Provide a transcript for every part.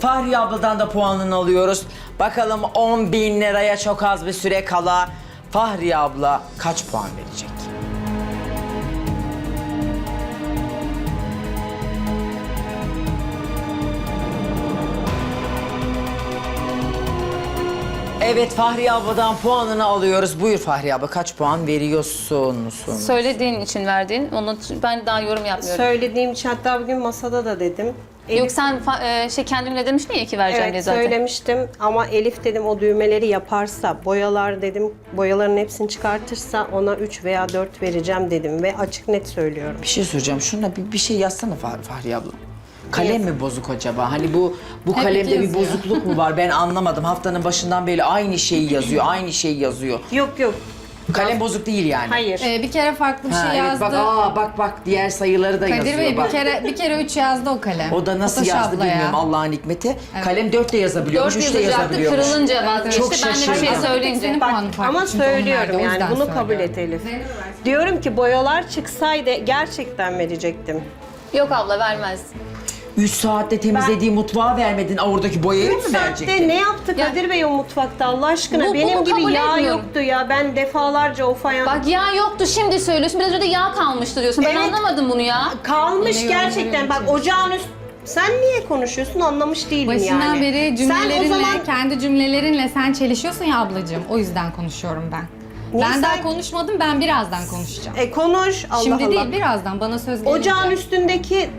Fahriye abladan da puanını alıyoruz. Bakalım 10 bin liraya çok az bir süre kala Fahriye abla kaç puan verecek? Evet Fahriye abladan puanını alıyoruz. Buyur Fahriye abla kaç puan veriyorsun? Söylediğin için verdiğin, onu ben daha yorum yapmıyorum. Söylediğim için hatta bugün masada da dedim. Elif, Yok sen fa- e, şey kendimle demiştin ya iki vereceğim diye evet zaten. söylemiştim ama Elif dedim o düğmeleri yaparsa, boyalar dedim, boyaların hepsini çıkartırsa ona 3 veya 4 vereceğim dedim ve açık net söylüyorum. Bir şey soracağım. Şuna bir, bir şey yazsana Fah- Fahriye abla. Kalem mi bozuk acaba? Hani bu bu Hep kalemde bir yazıyor. bozukluk mu var? Ben anlamadım. Haftanın başından beri aynı şeyi yazıyor, aynı şeyi yazıyor. Yok yok, Kalem bozuk değil yani. hayır. Ee, bir kere farklı bir Ha, şey evet, yazdı. bak aa bak bak diğer sayıları da Kadir yazıyor Bey bak. bir kere bir kere 3 yazdı o kalem. O da nasıl yazdı ablaya. bilmiyorum Allah'ın hikmeti. Kalem 4 de yazabiliyormuş, Dört 3 de yazacaktı, yazabiliyormuş. kırılınca vazgeçti. Çok ben de bir şey şaşırdım. söyleyince. Senin Bak, farklı ama çünkü söylüyorum o yani yüzden bunu kabul söylüyorum. et Elif. Diyorum ki boyalar çıksaydı gerçekten verecektim. Yok abla vermez. 3 saatte temizlediği mutfağa vermedin. Oradaki boyayı mı Saatte verecektin? ne yaptı Ya- Kadir Bey o mutfakta Allah aşkına? Bu- Benim bunu gibi kabul yağ etmiyorum. yoktu ya. Ben defalarca o fayans... Bak yağ yoktu şimdi söylüyorsun. Biraz önce yağ kalmıştı diyorsun. Ben Evet. anlamadım bunu ya. Kalmış Yeni gerçekten. Bak ocağın üst... Sen niye konuşuyorsun anlamış değilim Başından yani. beri Sen o cümlelerinle, zaman kendi cümlelerinle sen çelişiyorsun ya ablacığım. O yüzden konuşuyorum ben. Niye ben sen- daha konuşmadım, ben birazdan konuşacağım. e, konuş Allah Şimdi Allah. değil, birazdan bana söz gelince. Ocağın üstündeki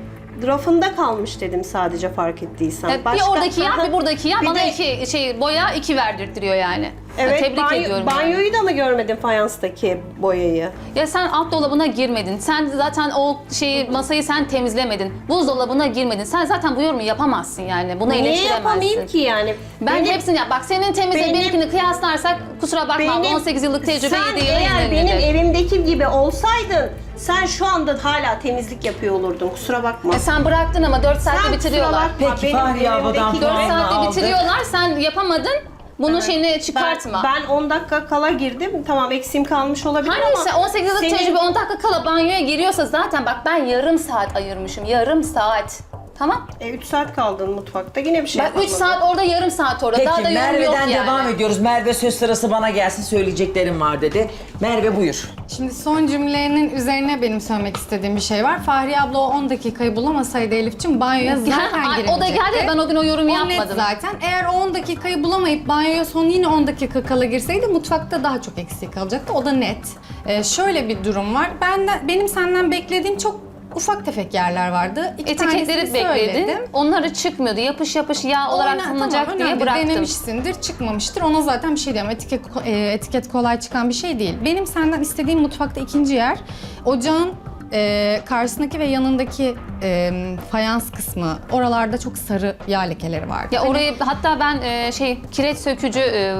rafında kalmış dedim sadece fark ettiysen. Ya bir oradaki yağ bir buradaki yağ Bir bana de- iki şey boya iki verdirtiyor yani. Evet, Tebrik banyo- ediyorum. yani. banyoyu da mı görmedin fayanstaki boyayı? Ya sen alt dolabına girmedin. Sen zaten o şeyi masayı sen temizlemedin. Buzdolabına girmedin. Sen zaten bu yorumu yapamazsın yani. Bunu Niye eleştiremezsin. yapamayayım ki yani? Ben Benim- hepsini yap. Bak senin temizle benim- benimkini kıyaslarsak kusura bakma benim- 18 yıllık tecrübe Sen değil. eğer benim evimdeki gibi olsaydın sen şu anda hala temizlik yapıyor olurdun. Kusura bakma. E sen bıraktın ama 4 saatte Sen bitiriyorlar. bakma, Peki, benim Fahriye evimdeki 4 puan gibi- saatte bitiriyorlar. Sen yapamadın. Bunun şeyini Ben, çıkartma. ben 10 dakika kala girdim. Tamam eksiğim kalmış olabilir Hani ama... işte 18 yıllık senin- tecrübe 10 dakika kala banyoya giriyorsa zaten bak ben yarım saat ayırmışım. Yarım saat. Tamam. E, 3 saat kaldın mutfakta yine bir şey Bak 3 yapamadın. saat orada yarım saat orada. Peki Daha da yorum yok Merve'den yani. devam ediyoruz. Merve söz sırası bana gelsin söyleyeceklerim var dedi. Merve buyur. Şimdi son cümlenin üzerine benim söylemek istediğim bir şey var. Fahriye abla o 10 dakikayı bulamasaydı Elif'ciğim banyoya zaten Ay, o da geldi ben o gün o yorumu O net yapmadım. zaten. Eğer o 10 dakikayı bulamayıp banyoya son yine 10 dakika kala girseydi mutfakta daha çok eksik kalacaktı. O da net. Ee, şöyle bir durum var. Benden, benim senden beklediğim çok ufak tefek yerler vardı. İki Etiketleri tanesini bekledin. söyledim. Onları çıkmıyordu. Yapış yapış yağ olarak Oyna- tamam, diye önemli. bıraktım. Denemişsindir, çıkmamıştır. Ona zaten bir şey diyemem. Etiket, e, etiket kolay çıkan bir şey değil. Benim senden istediğim mutfakta ikinci yer. Ocağın e, karşısındaki ve yanındaki e, fayans kısmı. Oralarda çok sarı yağ lekeleri vardı. Ya Hani orayı hatta ben e, şey kireç sökücü e,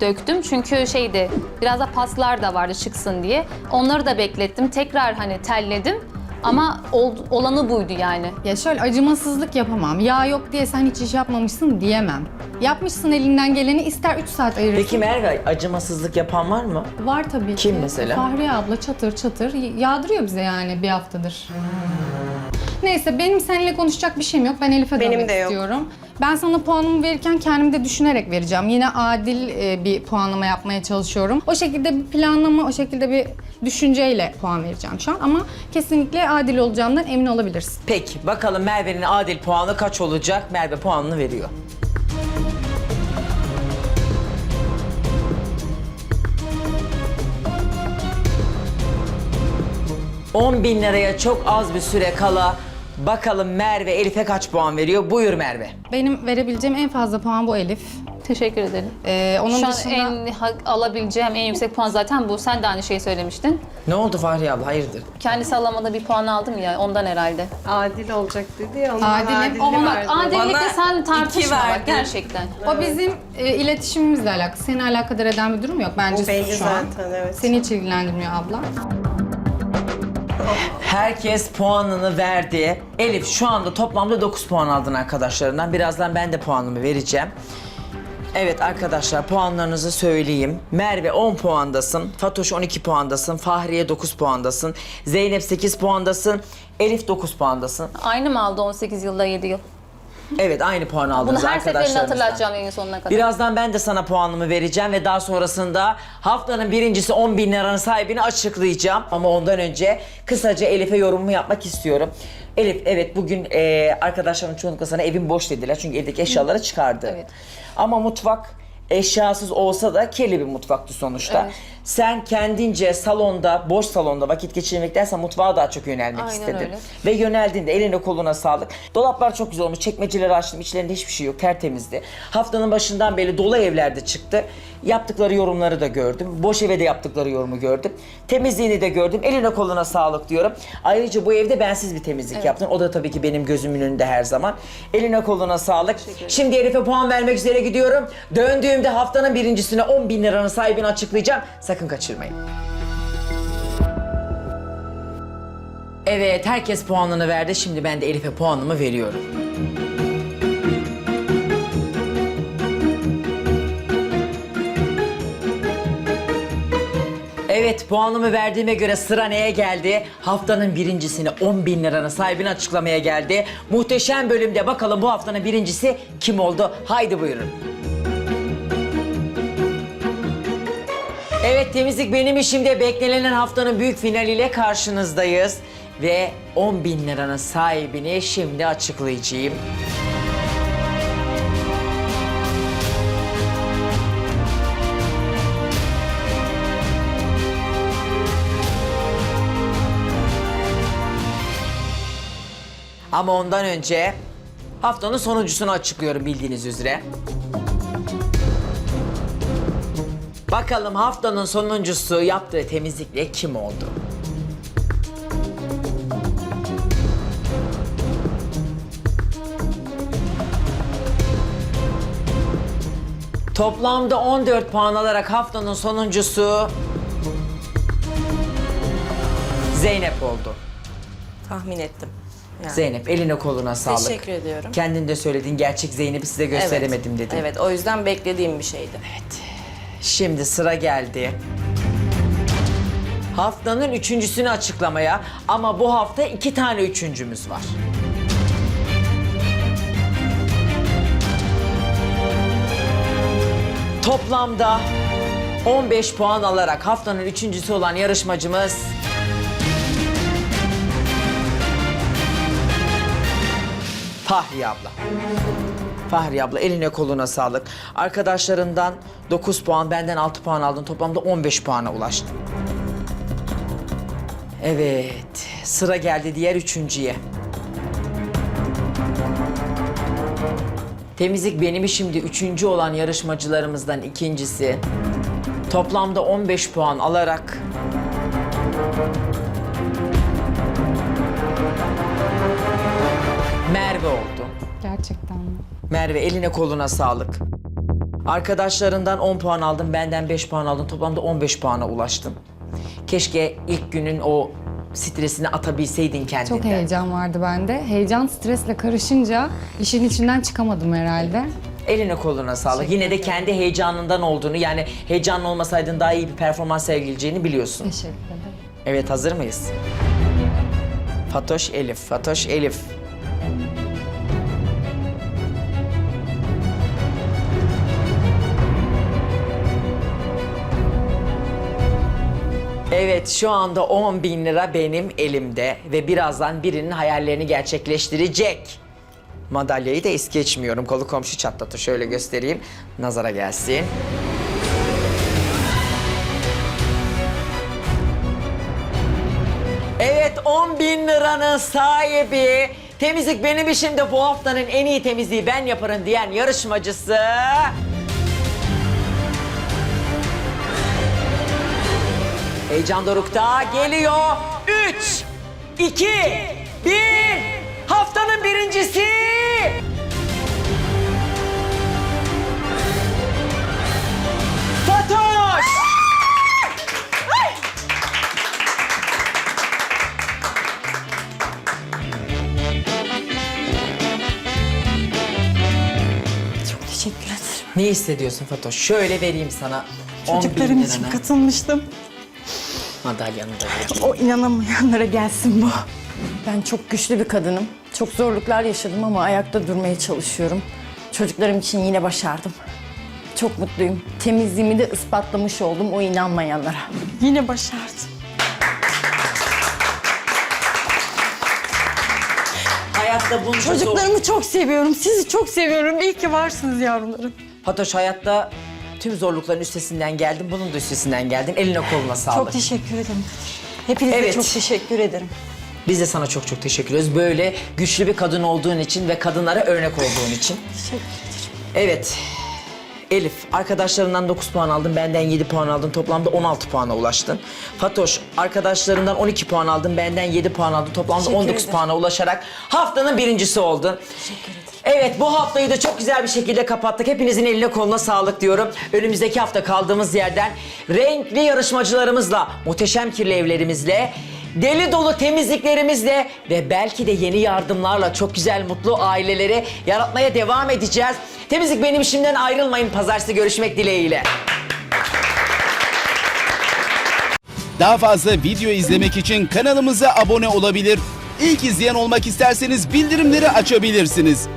döktüm çünkü şeydi biraz da paslar da vardı çıksın diye. Onları da beklettim. Tekrar hani telledim ama ol- olanı buydu yani. Ya şöyle acımasızlık yapamam. Yağ yok diye sen hiç iş yapmamışsın diyemem. Yapmışsın elinden geleni ister 3 saat ayırırsın. Peki Merve acımasızlık yapan var mı? Var tabii Kim ki. mesela? Fahriye abla çatır çatır yağdırıyor bize yani bir haftadır. Neyse benim seninle konuşacak bir şeyim yok. Ben Elif'e Benim dönmek de yok. istiyorum. Ben sana puanımı verirken kendimi de düşünerek vereceğim. Yine adil e, bir puanlama yapmaya çalışıyorum. O şekilde bir planlama, o şekilde bir düşünceyle puan vereceğim şu an. Ama kesinlikle adil olacağımdan emin olabilirsin. Peki bakalım Merve'nin adil puanı kaç olacak? Merve puanını veriyor. ...10 bin liraya çok az bir süre kala... ...bakalım Merve Elif'e kaç puan veriyor? Buyur Merve. Benim verebileceğim en fazla puan bu Elif. Teşekkür ederim. Ee, onun Şu an dışında... en ha- alabileceğim en yüksek puan zaten bu. Sen de aynı şeyi söylemiştin. Ne oldu Fahriye abla? Hayırdır? Kendi sallamada bir puan aldım ya ondan herhalde. Adil olacak dedi ya. Adilim. bak, verdi. Adillikle sen iki tartışma bak gerçekten. O bizim e, iletişimimizle alakalı. Seni alakadar eden bir durum yok. Bence O belli şu an. zaten, evet. Seni hiç ilgilendirmiyor abla. Herkes puanını verdi. Elif şu anda toplamda 9 puan aldın arkadaşlarından. Birazdan ben de puanımı vereceğim. Evet arkadaşlar puanlarınızı söyleyeyim. Merve 10 puandasın, Fatoş 12 puandasın, Fahriye 9 puandasın, Zeynep 8 puandasın, Elif 9 puandasın. Aynı mı aldı 18 yılda 7 yıl? Evet aynı puan Bunu aldınız her seferinde arkadaşlarımızdan. hatırlatacağım yayın sonuna kadar. Birazdan ben de sana puanımı vereceğim ve daha sonrasında haftanın birincisi 10 bin liranın sahibini açıklayacağım. Ama ondan önce kısaca Elif'e yorumumu yapmak istiyorum. Elif evet bugün e, arkadaşlarım çoğunlukla sana evin boş dediler çünkü evdeki eşyaları çıkardı. Evet. Ama mutfak eşyasız olsa da kirli bir mutfaktı sonuçta. Evet. Sen kendince salonda, boş salonda vakit geçirmektense mutfağa daha çok yönelmek Aynen istedin. öyle. Ve yöneldiğinde eline koluna sağlık. Dolaplar çok güzel olmuş. Çekmeceleri açtım. içlerinde hiçbir şey yok. Tertemizdi. Haftanın başından beri dolu evlerde çıktı. Yaptıkları yorumları da gördüm. Boş eve de yaptıkları yorumu gördüm. Temizliğini de gördüm. Eline koluna sağlık diyorum. Ayrıca bu evde bensiz bir temizlik yaptın. O da tabii ki benim gözümün önünde her zaman. Eline koluna sağlık. Şimdi Elif'e puan vermek üzere gidiyorum. Döndüğümde haftanın birincisine 10 bin liranın sahibini açıklayacağım. Sakın kaçırmayın. Evet, herkes puanını verdi. Şimdi ben de Elif'e puanımı veriyorum. Evet, puanımı verdiğime göre sıra neye geldi? Haftanın birincisini 10 bin liranın sahibini açıklamaya geldi. Muhteşem bölümde bakalım bu haftanın birincisi kim oldu? Haydi buyurun. Evet temizlik benim işimde beklenen haftanın büyük finaliyle karşınızdayız. Ve 10 bin liranın sahibini şimdi açıklayacağım. Ama ondan önce haftanın sonuncusunu açıklıyorum bildiğiniz üzere. Bakalım haftanın sonuncusu yaptığı temizlikle kim oldu? Toplamda 14 puan alarak haftanın sonuncusu Zeynep oldu. Tahmin ettim. Yani. Zeynep eline koluna sağlık. Teşekkür ediyorum. Kendin de söyledin gerçek Zeynep'i size gösteremedim evet. dedin. Evet, o yüzden beklediğim bir şeydi. Şimdi sıra geldi. Haftanın üçüncüsünü açıklamaya ama bu hafta iki tane üçüncümüz var. Toplamda 15 puan alarak haftanın üçüncüsü olan yarışmacımız Fahriye abla. Fahriye abla eline koluna sağlık. Arkadaşlarından 9 puan, benden 6 puan aldın. Toplamda 15 puana ulaştın. Evet, sıra geldi diğer üçüncüye. Temizlik benim şimdi üçüncü olan yarışmacılarımızdan ikincisi. Toplamda 15 puan alarak Gerçekten mi? Merve eline koluna sağlık. Arkadaşlarından 10 puan aldın, benden 5 puan aldın. Toplamda 15 puana ulaştın. Keşke ilk günün o stresini atabilseydin kendinden. Çok heyecan vardı bende. Heyecan stresle karışınca işin içinden çıkamadım herhalde. Eline koluna sağlık. Yine de kendi heyecanından olduğunu yani heyecanlı olmasaydın daha iyi bir performans sergileyeceğini biliyorsun. Teşekkür ederim. Evet hazır mıyız? Fatoş Elif, Fatoş Elif. Evet şu anda 10 bin lira benim elimde ve birazdan birinin hayallerini gerçekleştirecek. Madalyayı da es geçmiyorum. Kolu komşu çatlatı şöyle göstereyim. Nazara gelsin. Evet 10 bin liranın sahibi temizlik benim işimde bu haftanın en iyi temizliği ben yaparım diyen yarışmacısı... Heyecan dorukta geliyor. 3, 2, 1. Haftanın birincisi. Fatoş. Çok teşekkür ederim. Ne hissediyorsun Fatoş? Şöyle vereyim sana. 10 bin Çocuklarım için liranı. katılmıştım. Madalyanı da vereyim. O inanamayanlara gelsin bu. Ben çok güçlü bir kadınım. Çok zorluklar yaşadım ama ayakta durmaya çalışıyorum. Çocuklarım için yine başardım. Çok mutluyum. Temizliğimi de ispatlamış oldum o inanmayanlara. Yine başardım. Hayatta bunca zor... Çocuklarımı çok seviyorum. Sizi çok seviyorum. İyi ki varsınız yavrularım. Fatoş hayatta tüm zorlukların üstesinden geldin. Bunun da üstesinden geldin. Eline koluna sağlık. Çok teşekkür ederim. Hepinize Evet. çok teşekkür ederim. Biz de sana çok çok teşekkür ediyoruz. Böyle güçlü bir kadın olduğun için ve kadınlara örnek olduğun için. Evet. Elif, arkadaşlarından 9 puan aldın, benden 7 puan aldın. Toplamda 16 puana ulaştın. Fatoş, arkadaşlarından 12 puan aldın, benden 7 puan aldın. Toplamda Teşekkür 19 ederim. puana ulaşarak haftanın birincisi oldun. Evet, bu haftayı da çok güzel bir şekilde kapattık. Hepinizin eline koluna sağlık diyorum. Önümüzdeki hafta kaldığımız yerden renkli yarışmacılarımızla, muhteşem kirli evlerimizle, deli dolu temizliklerimizle ve belki de yeni yardımlarla çok güzel mutlu aileleri yaratmaya devam edeceğiz. Temizlik benim işimden ayrılmayın. Pazartesi görüşmek dileğiyle. Daha fazla video izlemek için kanalımıza abone olabilir. İlk izleyen olmak isterseniz bildirimleri açabilirsiniz.